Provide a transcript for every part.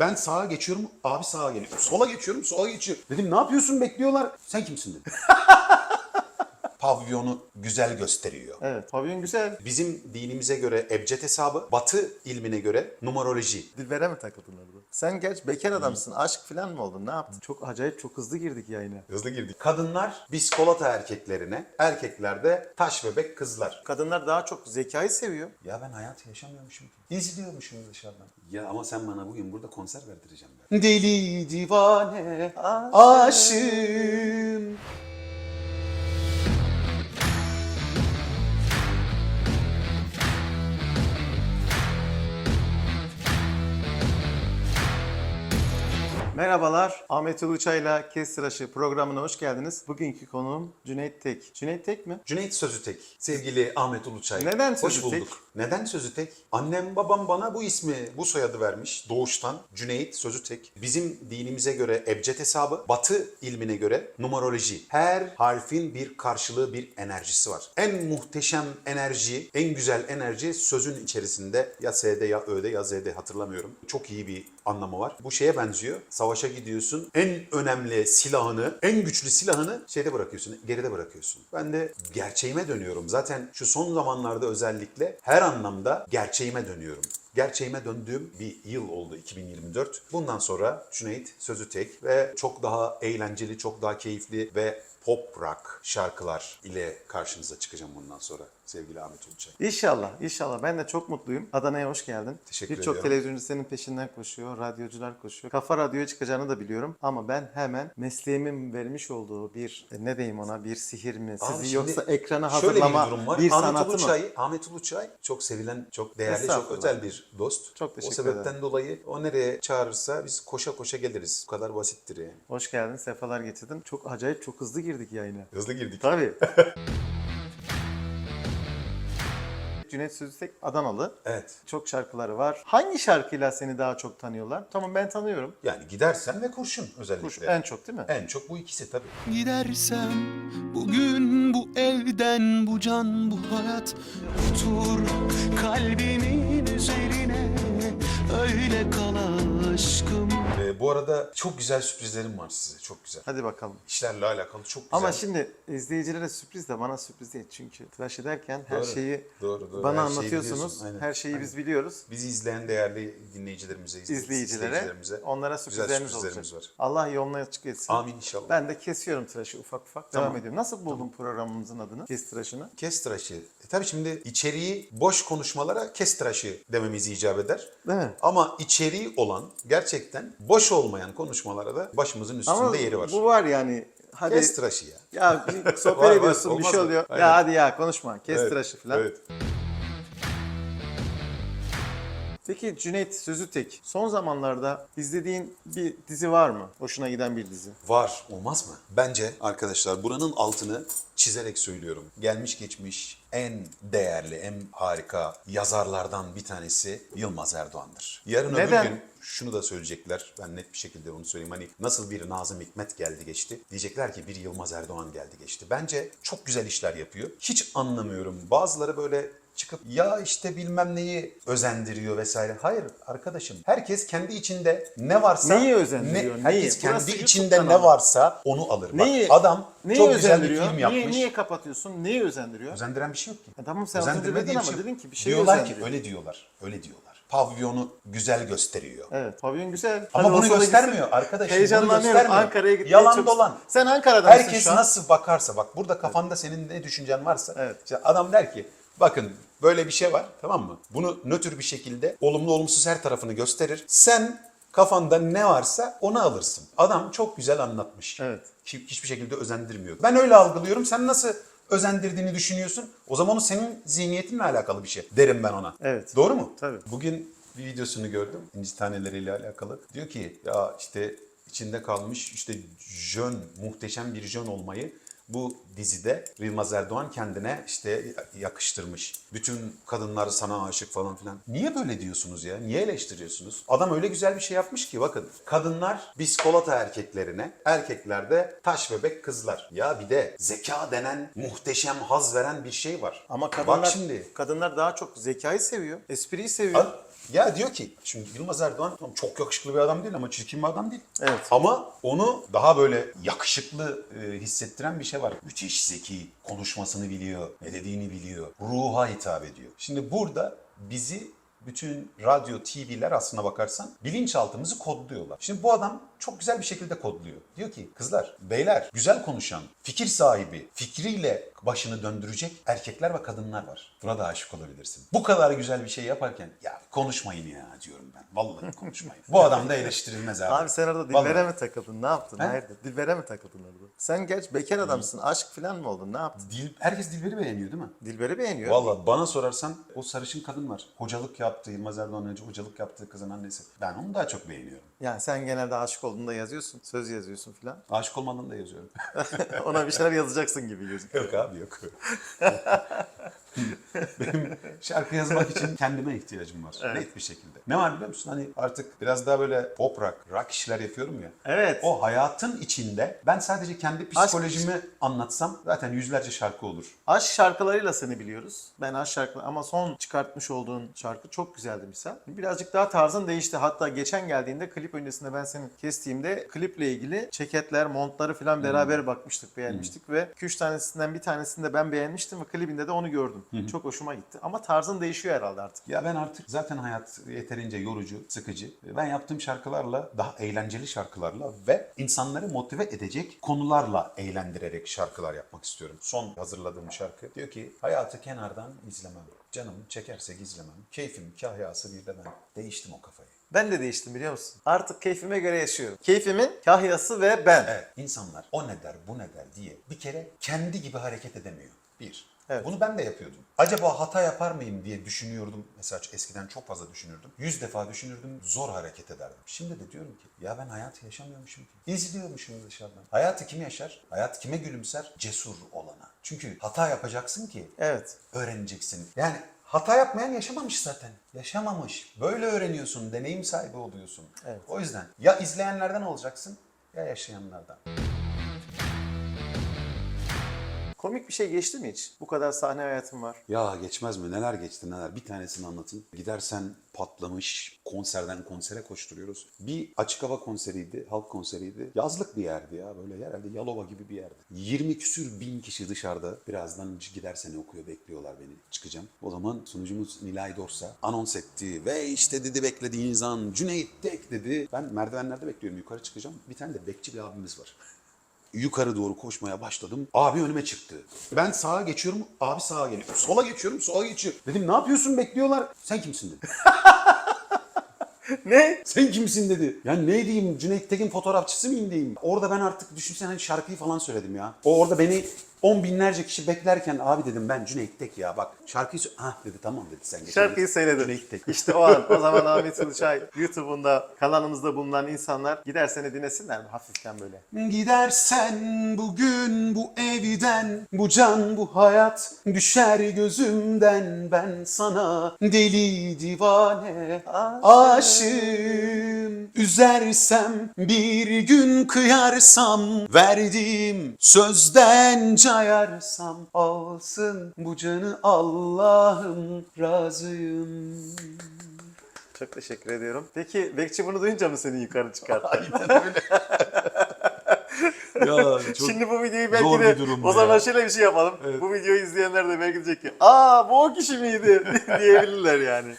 Ben sağa geçiyorum, abi sağa geliyor. Sola geçiyorum, sola geçiyor. Dedim ne yapıyorsun bekliyorlar. Sen kimsin dedim. Pavyonu güzel gösteriyor. Evet. Pavyon güzel. Bizim dinimize göre ebced hesabı, batı ilmine göre numaroloji. Dilbere mi takıldın orada? Sen geç bekar adamsın. Aşk falan mı oldun? Ne yaptın? Çok acayip çok hızlı girdik yayına. Hızlı girdik. Kadınlar biskolata erkeklerine, erkekler de taş bebek kızlar. Kadınlar daha çok zekayı seviyor. Ya ben hayatı yaşamıyormuşum. İzliyormuşum dışarıdan. Ya ama sen bana bugün burada konser verdireceğim ben. Deli divane aşığım. Merhabalar. Ahmet Uluçay'la Kes Tıraşı programına hoş geldiniz. Bugünkü konuğum Cüneyt Tek. Cüneyt Tek mi? Cüneyt Sözü Tek, sevgili Ahmet Uluçay. Neden Hoş Sözü bulduk. Tek? Neden Sözü Tek? Annem babam bana bu ismi, bu soyadı vermiş doğuştan. Cüneyt Sözü Tek. Bizim dinimize göre ebced hesabı, batı ilmine göre numaroloji. Her harfin bir karşılığı, bir enerjisi var. En muhteşem enerji, en güzel enerji sözün içerisinde ya S'de ya Ö'de ya Z'de hatırlamıyorum. Çok iyi bir anlamı var. Bu şeye benziyor. Savaşa gidiyorsun. En önemli silahını, en güçlü silahını şeyde bırakıyorsun, geride bırakıyorsun. Ben de gerçeğime dönüyorum. Zaten şu son zamanlarda özellikle her anlamda gerçeğime dönüyorum. Gerçeğime döndüğüm bir yıl oldu 2024. Bundan sonra Cüneyt sözü tek ve çok daha eğlenceli, çok daha keyifli ve pop rock şarkılar ile karşınıza çıkacağım bundan sonra sevgili Ahmet Uluçay. İnşallah, inşallah. Ben de çok mutluyum. Adana'ya hoş geldin. Teşekkür Birçok televizyoncu senin peşinden koşuyor, radyocular koşuyor. Kafa radyoya çıkacağını da biliyorum. Ama ben hemen mesleğimin vermiş olduğu bir, e, ne diyeyim ona, bir sihir mi? Sizi Abi şimdi yoksa ekrana Şöyle hazırlama bir durum var. bir Ahmet sanatı mı? Uluçay, Ahmet Uluçay çok sevilen, çok değerli, çok özel bir dost. Çok O teşekkür sebepten ederim. dolayı o nereye çağırırsa biz koşa koşa geliriz. Bu kadar basittir yani. Hoş geldin, sefalar getirdin. Çok acayip, çok hızlı girdik yayına. Hızlı girdik. Tabii. Cüneyt Sözütek Adanalı. Evet. Çok şarkıları var. Hangi şarkıyla seni daha çok tanıyorlar? Tamam ben tanıyorum. Yani gidersen ve kurşun özellikle. Kuş en çok değil mi? En çok bu ikisi tabii. Gidersem bugün bu evden bu can bu hayat Otur kalbimin üzerine öyle kal aşkım Ee, bu arada çok güzel sürprizlerim var size. Çok güzel. Hadi bakalım. İşlerle alakalı çok güzel. Ama şimdi izleyicilere sürpriz de bana sürpriz değil. Çünkü tıraş ederken her Doğru, şeyi doğru, doğru. bana Her şeyi anlatıyorsunuz. aynen. her şeyi Aynen. biz biliyoruz. Bizi izleyen değerli dinleyicilerimize, izle- İzleyicilere, izleyicilerimize onlara güzel sürprizlerimiz, sürprizlerimiz olacak. var. Allah yoluna açık etsin. Amin inşallah. Ben de kesiyorum tıraşı ufak ufak. Tamam. Devam ediyorum. Nasıl buldun programımızın adını? Kes tıraşını. Kes tıraşı. E tabii şimdi içeriği boş konuşmalara kes tıraşı dememiz icap eder. Değil mi? Ama içeriği olan gerçekten boş olmayan konuşmalara da başımızın üstünde Ama yeri var. bu var yani. Hadi Kes tıraşı ya. ya bir sohbet Var, var. ediyorsun bir Olmaz şey mı? oluyor. Aynen. Ya hadi ya konuşma. Kes Evet, tıraşı falan. Evet. Peki Cüneyt Sözütek son zamanlarda izlediğin bir dizi var mı? Hoşuna giden bir dizi. Var. Olmaz mı? Bence arkadaşlar buranın altını çizerek söylüyorum. Gelmiş geçmiş en değerli, en harika yazarlardan bir tanesi Yılmaz Erdoğan'dır. Yarın Neden? öbür gün şunu da söyleyecekler. Ben net bir şekilde onu söyleyeyim. Hani nasıl bir Nazım Hikmet geldi geçti. Diyecekler ki bir Yılmaz Erdoğan geldi geçti. Bence çok güzel işler yapıyor. Hiç anlamıyorum. Bazıları böyle çıkıp ya işte bilmem neyi özendiriyor vesaire. Hayır arkadaşım. Herkes kendi içinde ne varsa Neyi özendiriyor? ne- herkes Neyi? kendi Burası içinde ne varsa onu alır. Bak, Neyi? adam Neyi çok güzel bir özendiriyor? film yapmış. Niye, niye kapatıyorsun? Neyi özendiriyor? Özendiren bir şey yok ki. E tamam sen Özendirme dedin ama şey dedin ki bir şey Diyorlar ki öyle diyorlar. Öyle diyorlar. Pavyonu güzel gösteriyor. Evet pavyon güzel. Ama Hadi bunu göstermiyor bunu Heyecanlanıyorum. Ankara'ya gitmeye Yalan çok- dolan. Sen Ankara'da Herkes şu an? nasıl bakarsa bak burada kafanda senin ne düşüncen varsa Evet. işte adam der ki bakın böyle bir şey var tamam mı? Bunu nötr bir şekilde olumlu olumsuz her tarafını gösterir. Sen kafanda ne varsa onu alırsın. Adam çok güzel anlatmış. Evet. Hi- Hiçbir şekilde özendirmiyor. Ben öyle algılıyorum. Sen nasıl özendirdiğini düşünüyorsun? O zaman o senin zihniyetinle alakalı bir şey derim ben ona. Evet. Doğru mu? Tabii. Bugün bir videosunu gördüm. İnci taneleriyle alakalı. Diyor ki ya işte içinde kalmış işte jön, muhteşem bir jön olmayı bu dizide Yılmaz Erdoğan kendine işte yakıştırmış. Bütün kadınlar sana aşık falan filan. Niye böyle diyorsunuz ya? Niye eleştiriyorsunuz? Adam öyle güzel bir şey yapmış ki bakın. Kadınlar biskolata erkeklerine, erkekler de taş bebek kızlar. Ya bir de zeka denen muhteşem haz veren bir şey var. Ama kadınlar, Bak şimdi kadınlar daha çok zekayı seviyor. Espriyi seviyor. Al- Ya diyor ki şimdi Yılmaz Erdoğan çok yakışıklı bir adam değil ama çirkin bir adam değil. Evet. Ama onu daha böyle yakışıklı e, hissettiren bir şey var. Müthiş zeki, konuşmasını biliyor, ne dediğini biliyor, ruha hitap ediyor. Şimdi burada bizi bütün radyo, TV'ler aslına bakarsan bilinçaltımızı kodluyorlar. Şimdi bu adam çok güzel bir şekilde kodluyor. Diyor ki kızlar, beyler, güzel konuşan, fikir sahibi, fikriyle başını döndürecek erkekler ve kadınlar var. Buna da aşık olabilirsin. Bu kadar güzel bir şey yaparken ya konuşmayın ya diyorum ben. Vallahi konuşmayın. Bu adam da eleştirilmez abi. Abi sen orada Vallahi. Dilber'e mi takıldın? Ne yaptın? He? Hayırdır? Dilber'e mi takıldın orada? Sen geç bekar adamsın. Aşk falan mı oldun? Ne yaptın? Dil, herkes Dilber'i beğeniyor değil mi? Dilber'i beğeniyor. Valla bana sorarsan o sarışın kadın var. Hocalık yaptığı, Yılmaz Erdoğan önce hocalık yaptığı kızın annesi. Ben onu daha çok beğeniyorum. Yani sen genelde aşık olduğunda yazıyorsun. Söz yazıyorsun falan. Aşık olmadan da yazıyorum. Ona bir şeyler yazacaksın gibi gözüküyor. yok abi yok. Benim şarkı yazmak için kendime ihtiyacım var. Net bir şekilde. Ne var biliyor musun? Hani artık biraz daha böyle pop rock, rock işler yapıyorum ya. Evet. O hayatın içinde ben sadece kendi psikolojimi anlatsam zaten yüzlerce şarkı olur. Aşk şarkılarıyla seni biliyoruz. Ben aşk şarkıları ama son çıkartmış olduğun şarkı çok güzeldi misal. Birazcık daha tarzın değişti. Hatta geçen geldiğinde klip öncesinde ben seni kestiğimde kliple ilgili ceketler, montları falan beraber bakmıştık, beğenmiştik ve 2-3 tanesinden bir tanesini de ben beğenmiştim ve klibinde de onu gördüm. Çok hoşuma gitti. Ama tarzın değişiyor herhalde artık. Ya ben artık zaten hayat yeterince yorucu, sıkıcı. Ben yaptığım şarkılarla, daha eğlenceli şarkılarla ve insanları motive edecek konularla eğlendirerek şarkılar yapmak istiyorum. Son hazırladığım şarkı diyor ki hayatı kenardan izlemem. Canım çekerse gizlemem. Keyfim kahyası bir de ben. Değiştim o kafayı. Ben de değiştim biliyor musun? Artık keyfime göre yaşıyorum. Keyfimin kahyası ve ben. Evet. İnsanlar o ne der, bu ne der diye bir kere kendi gibi hareket edemiyor. Bir. Evet. Bunu ben de yapıyordum. Acaba hata yapar mıyım diye düşünüyordum. Mesela eskiden çok fazla düşünürdüm. Yüz defa düşünürdüm, zor hareket ederdim. Şimdi de diyorum ki ya ben hayatı yaşamıyormuşum ki. İzliyormuşum dışarıdan. Hayatı kim yaşar? Hayat kime gülümser? Cesur olana. Çünkü hata yapacaksın ki Evet. öğreneceksin. Yani hata yapmayan yaşamamış zaten. Yaşamamış. Böyle öğreniyorsun, deneyim sahibi oluyorsun. Evet. O yüzden ya izleyenlerden olacaksın ya yaşayanlardan. Komik bir şey geçti mi hiç? Bu kadar sahne hayatım var. Ya geçmez mi? Neler geçti neler? Bir tanesini anlatayım. Gidersen patlamış, konserden konsere koşturuyoruz. Bir açık hava konseriydi, halk konseriydi. Yazlık bir yerdi ya böyle herhalde Yalova gibi bir yerdi. 20 küsür bin kişi dışarıda. Birazdan gidersen okuyor, bekliyorlar beni. Çıkacağım. O zaman sunucumuz Nilay Dorsa anons etti. Ve işte dedi beklediğiniz an Cüneyt Tek dedi. Ben merdivenlerde bekliyorum. Yukarı çıkacağım. Bir tane de bekçi bir abimiz var yukarı doğru koşmaya başladım. Abi önüme çıktı. Ben sağa geçiyorum, abi sağa geliyor. Sola geçiyorum, sola geçiyor. Dedim ne yapıyorsun bekliyorlar. Sen kimsin dedi. Ne? Sen kimsin dedi. Ya ne diyeyim Cüneyt Tekin fotoğrafçısı mıyım diyeyim. Orada ben artık düşünsene hani şarkıyı falan söyledim ya. O orada beni on binlerce kişi beklerken abi dedim ben Cüneyt Tek ya bak şarkıyı sö- Ah dedi tamam dedi sen geç. Şarkıyı söyledin. Cüneyt Tek. İşte o an, o zaman Ahmet Uluçay YouTube'unda kanalımızda bulunan insanlar gidersene dinlesinler mi hafiften böyle? Gidersen bugün bu evden Bu can bu hayat düşer gözümden Ben sana deli divane aşığım Üzersem bir gün kıyarsam Verdiğim sözden cayarsam Alsın bu canı Allah'ım razıyım Çok teşekkür ediyorum. Peki Bekçi bunu duyunca mı seni yukarı çıkarttı? Aynen öyle. ya çok Şimdi bu videoyu belki zor de bir durum o ya. zaman şöyle bir şey yapalım. Evet. Bu videoyu izleyenler de belki diyecek ki aa bu o kişi miydi diyebilirler yani.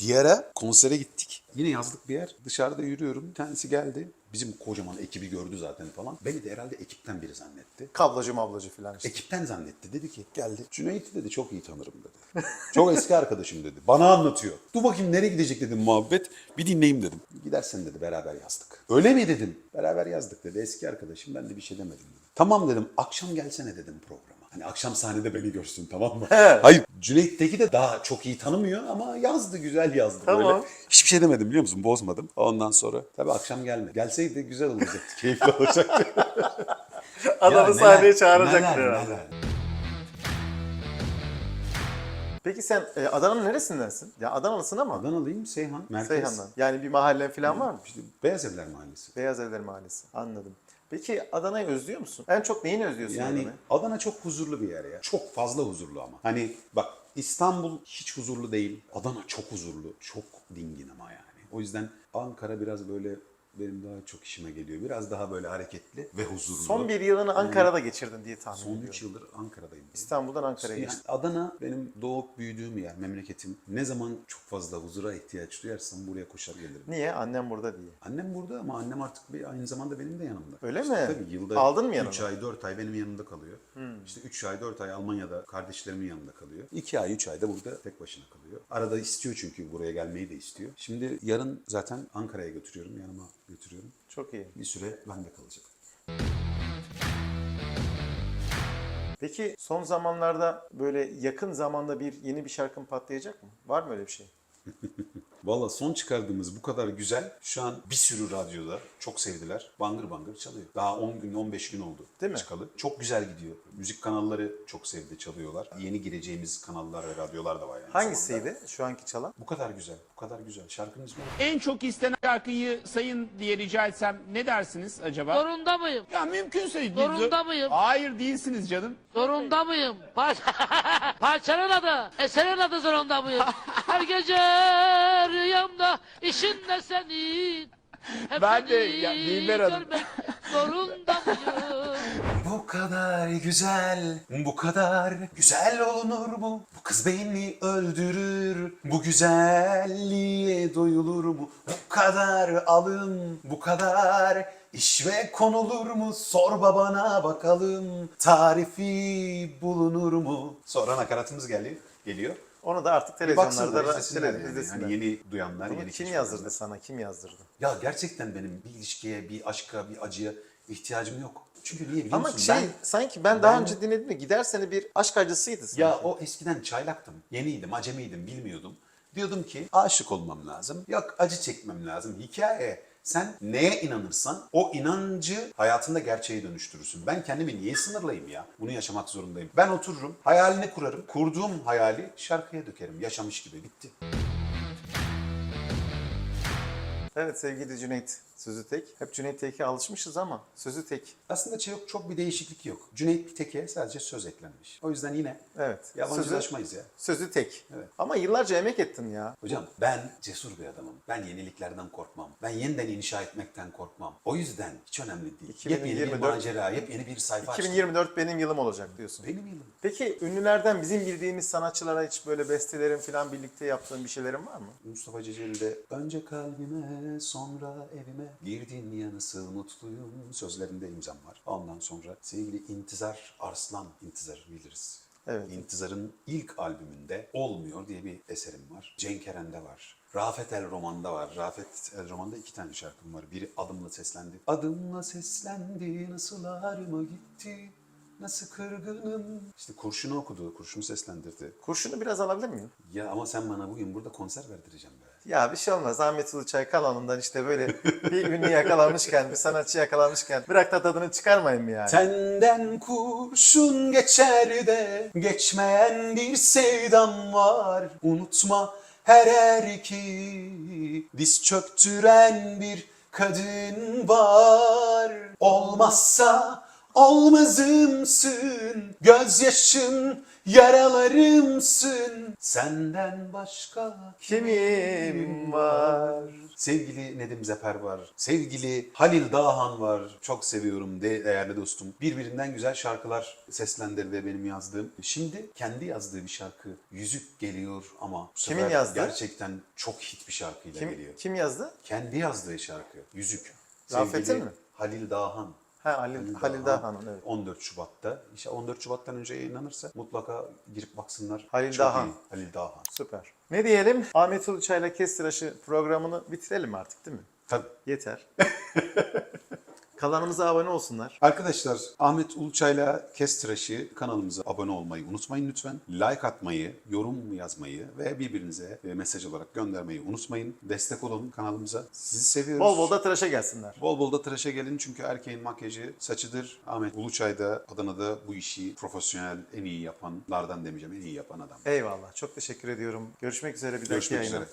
Bir ara konsere gittik. Yine yazlık bir yer. Dışarıda yürüyorum. Bir tanesi geldi. Bizim kocaman ekibi gördü zaten falan. Beni de herhalde ekipten biri zannetti. Kablocu mablacı falan işte. Ekipten zannetti. Dedi ki geldi. Cüneyt'i dedi çok iyi tanırım dedi. Çok eski arkadaşım dedi. Bana anlatıyor. Dur bakayım nereye gidecek dedim muhabbet. Bir dinleyeyim dedim. Gidersen dedi beraber yazdık. Öyle mi dedim. Beraber yazdık dedi. Eski arkadaşım ben de bir şey demedim dedi. Tamam dedim. Akşam gelsene dedim programa. Hani akşam sahnede beni görsün tamam mı? Hayır Cüneyt Teki de daha çok iyi tanımıyor ama yazdı güzel yazdı Tamam. böyle. Hiçbir şey demedim biliyor musun? Bozmadım. Ondan sonra tabii akşam gelme. Gelseydi güzel olacaktı. Keyifli olacaktı. Adamı Ya sahneye neler, çağıracaktır neler, herhalde. neler. Peki sen e, Adana'nın neresindensin? Ya Adanalısın ama Adanalıyım Seyhan. Merkez. Seyhan'dan. Yani bir mahallen falan var mı? İşte Beyaz Evler Mahallesi. Beyaz Evler Mahallesi. Anladım. Peki Adana'yı özlüyor musun? En çok neyini özlüyorsun Yani Adana'yı? Adana çok huzurlu bir yer ya. Çok fazla huzurlu ama. Hani bak İstanbul hiç huzurlu değil. Adana çok huzurlu. Çok dingin ama yani. O yüzden Ankara biraz böyle benim daha çok işime geliyor. Biraz daha böyle hareketli ve huzurlu. Son bir yılını Ankara'da geçirdin diye tahmin Son ediyorum. 3 yıldır Ankara'dayım. İstanbul'dan Ankara'ya Yani geçtin. Adana benim doğup büyüdüğüm yer, memleketim. Ne zaman çok fazla huzura ihtiyaç duyarsam buraya koşar gelirim. Niye? Annem burada diye. Annem burada ama annem artık bir, aynı zamanda benim de yanımda. Öyle İşte mi? Tabii yılda Aldın mı yanına? 3 ay 4 ay benim yanımda kalıyor. İşte 3 ay 4 ay Almanya'da kardeşlerimin yanında kalıyor. 2 ay 3 ay da burada tek başına kalıyor. Arada istiyor çünkü buraya gelmeyi de istiyor. Şimdi yarın zaten Ankara'ya götürüyorum yanıma götürüyorum. Çok iyi. Bir süre bende kalacak. Peki son zamanlarda böyle yakın zamanda bir yeni bir şarkın patlayacak mı? Var mı öyle bir şey? Valla son çıkardığımız bu kadar güzel. Şu an bir sürü radyoda çok sevdiler. Bangır bangır çalıyor. Daha 10 gün 15 gün oldu Değil mi? çıkalı. Çok güzel gidiyor. Müzik kanalları çok sevdi çalıyorlar. Yeni gireceğimiz kanallar ve radyolar da var yani. Hangisiydi şu anki çalan? Bu kadar güzel. Bu kadar güzel. Şarkının ismi En çok istenen şarkıyı sayın diye rica etsem ne dersiniz acaba? Zorunda mıyım? Ya mümkünse. Zorunda mıyım? Hayır değilsiniz canım. Zorunda mıyım? Par Parçanın adı, eserin adı zorunda mıyım? Her gece rüyamda işin ne senin? Hep Ben de ya, Dilber Hanım. zorunda mıyım? Bu kadar güzel, bu kadar güzel olunur mu? Bu kız beni öldürür, bu güzelliğe doyulur mu? Bu kadar alım, bu kadar işve konulur mu? Sor babana bakalım, tarifi bulunur mu? Sonra nakaratımız geliyor. geliyor. Onu da artık televizyonlarda izlesinler tele- yani. izlesinler. Hani yeni duyanlar, Bunu yeni kim yazdırdı sana? Kim yazdırdı? Ya gerçekten benim bir ilişkiye, bir aşka, bir acıya ihtiyacım yok. Çünkü niye biliyor Ama musun? şey Ben- sanki ben daha ben- önce dinledim de gider seni bir aşk acısıydı sanki. Ya o eskiden çaylaktım. Yeniydim, acemiydim, bilmiyordum. Diyordum ki aşık olmam lazım. Yok acı çekmem lazım. Hikaye. Sen neye inanırsan o inancı hayatında gerçeğe dönüştürürsün. Ben kendimi niye sınırlayayım ya? Bunu yaşamak zorundayım. Ben otururum, hayalini kurarım. Kurduğum hayali şarkıya dökerim. Yaşamış gibi bitti. Evet sevgili Cüneyt Sözü Tek. Hep Cüneyt Tek'e alışmışız ama Sözü Tek. Aslında çok, çok bir değişiklik yok. Cüneyt Tek'e sadece söz eklenmiş. O yüzden yine Evet. Sözü, yabancılaşmayız ya. sözü Tek. Evet. Ama yıllarca emek ettin ya. Hocam ben cesur bir adamım. Ben yeniliklerden korkmam. Ben yeniden inşa etmekten korkmam. O yüzden hiç önemli değil. Yepyeni bir 2024 macera, yepyeni bir sayfa açtım. 2024 benim yılım olacak diyorsun. Benim yılım. Peki ünlülerden bizim bildiğimiz sanatçılara hiç böyle bestelerin falan birlikte yaptığın bir şeylerin var mı? Mustafa Ceceli'de önce kalbime sonra evime girdin ya nasıl mutluyum sözlerinde imzam var. Ondan sonra sevgili İntizar Arslan İntizar biliriz. Evet. İntizar'ın ilk albümünde Olmuyor diye bir eserim var. Cenk Eren'de var. Rafet El Roman'da var. Rafet El Roman'da iki tane şarkım var. Biri Adımla Seslendi. Adımla seslendi nasıl ağrıma gitti. Nasıl kırgınım. İşte kurşunu okudu, kurşunu seslendirdi. Kurşunu biraz alabilir miyim? Ya ama sen bana bugün burada konser verdireceğim. Ya bir şey olmaz. Ahmet Uluçay kanalından işte böyle bir ünlü yakalanmışken, bir sanatçı yakalanmışken bırak da tadını çıkarmayın mı yani? Senden kurşun geçer de geçmeyen bir sevdam var. Unutma her erki diz çöktüren bir kadın var. Olmazsa olmazımsın, gözyaşım yaralarımsın. Senden başka Kimim var? Sevgili Nedim Zeper var. Sevgili Halil Dağhan var. Çok seviyorum de değerli dostum. Birbirinden güzel şarkılar seslendirdi benim yazdığım. Şimdi kendi yazdığı bir şarkı Yüzük geliyor ama bu Kimin sefer yazdığı? gerçekten çok hit bir şarkıyla Kim, geliyor. kim yazdı? Kendi yazdığı şarkı Yüzük. Rafet'in Sevgili mi? Halil Dağhan. Ha Halil, Halil Dağhan'ın evet. 14 Şubat'ta. İşte 14 Şubat'tan önce yayınlanırsa mutlaka girip baksınlar. Halil Çok Dağhan. iyi. Halil Dağhan. Süper. Ne diyelim? Ahmet Uluçay'la Kestiraşı programını bitirelim artık değil mi? Tabii. Yeter. Kanalımıza abone olsunlar. Arkadaşlar Ahmet Uluçay'la Kestıraşı kanalımıza abone olmayı unutmayın lütfen. Like atmayı, yorum yazmayı ve birbirinize e, mesaj olarak göndermeyi unutmayın. Destek olun kanalımıza. Sizi seviyoruz. Bol bol da tıraşa gelsinler. Bol bol da tıraşa gelin çünkü erkeğin makyajı saçıdır. Ahmet Uluçay da Adana'da bu işi profesyonel en iyi yapanlardan demeyeceğim en iyi yapan adam. Eyvallah. Çok teşekkür ediyorum. Görüşmek üzere bir dahaki Görüşmek yayına. üzere.